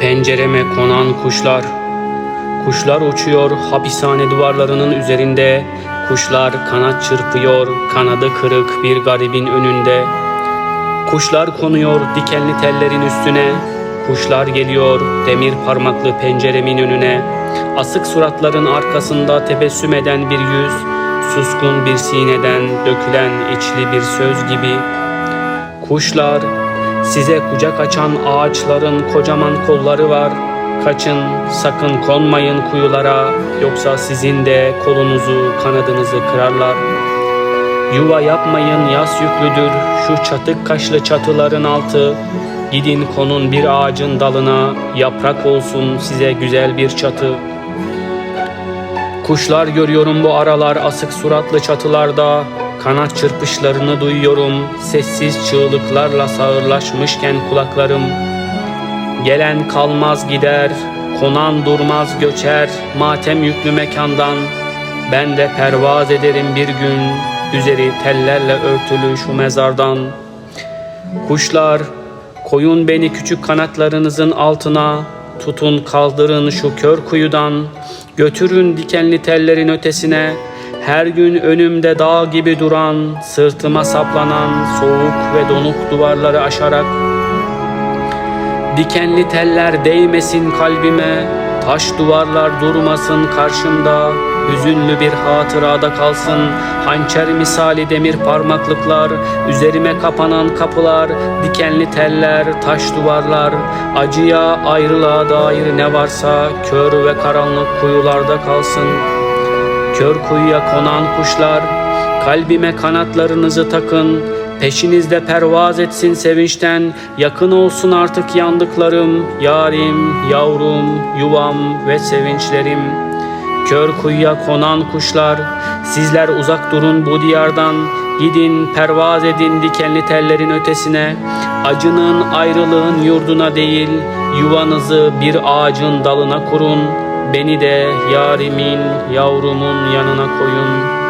Pencereme konan kuşlar. Kuşlar uçuyor hapishane duvarlarının üzerinde. Kuşlar kanat çırpıyor kanadı kırık bir garibin önünde. Kuşlar konuyor dikenli tellerin üstüne. Kuşlar geliyor demir parmaklı penceremin önüne. Asık suratların arkasında tebessüm eden bir yüz Suskun bir sineden dökülen içli bir söz gibi. Kuşlar size kucak açan ağaçların kocaman kolları var. Kaçın, sakın konmayın kuyulara, yoksa sizin de kolunuzu, kanadınızı kırarlar. Yuva yapmayın, yas yüklüdür şu çatık kaşlı çatıların altı. Gidin konun bir ağacın dalına, yaprak olsun size güzel bir çatı. Kuşlar görüyorum bu aralar asık suratlı çatılarda. Kanat çırpışlarını duyuyorum. Sessiz çığlıklarla sağırlaşmışken kulaklarım. Gelen kalmaz gider, konan durmaz göçer matem yüklü mekandan. Ben de pervaz ederim bir gün üzeri tellerle örtülü şu mezardan. Kuşlar, koyun beni küçük kanatlarınızın altına, tutun kaldırın şu kör kuyudan, götürün dikenli tellerin ötesine, her gün önümde dağ gibi duran, sırtıma saplanan soğuk ve donuk duvarları aşarak, dikenli teller değmesin kalbime, taş duvarlar durmasın karşımda, hüzünlü bir hatırada kalsın, hançer misali demir parmaklıklar, üzerime kapanan kapılar, dikenli teller, taş duvarlar, acıya ayrılığa dair ne varsa, kör ve karanlık kuyularda kalsın. Kör kuyuya konan kuşlar, kalbime kanatlarınızı takın, peşinizde pervaz etsin sevinçten, yakın olsun artık yandıklarım, yarim, yavrum, yuvam ve sevinçlerim. Kör kuyuya konan kuşlar, sizler uzak durun bu diyardan, gidin pervaz edin dikenli tellerin ötesine, acının ayrılığın yurduna değil, yuvanızı bir ağacın dalına kurun, Beni de yarimin, yavrumun yanına koyun.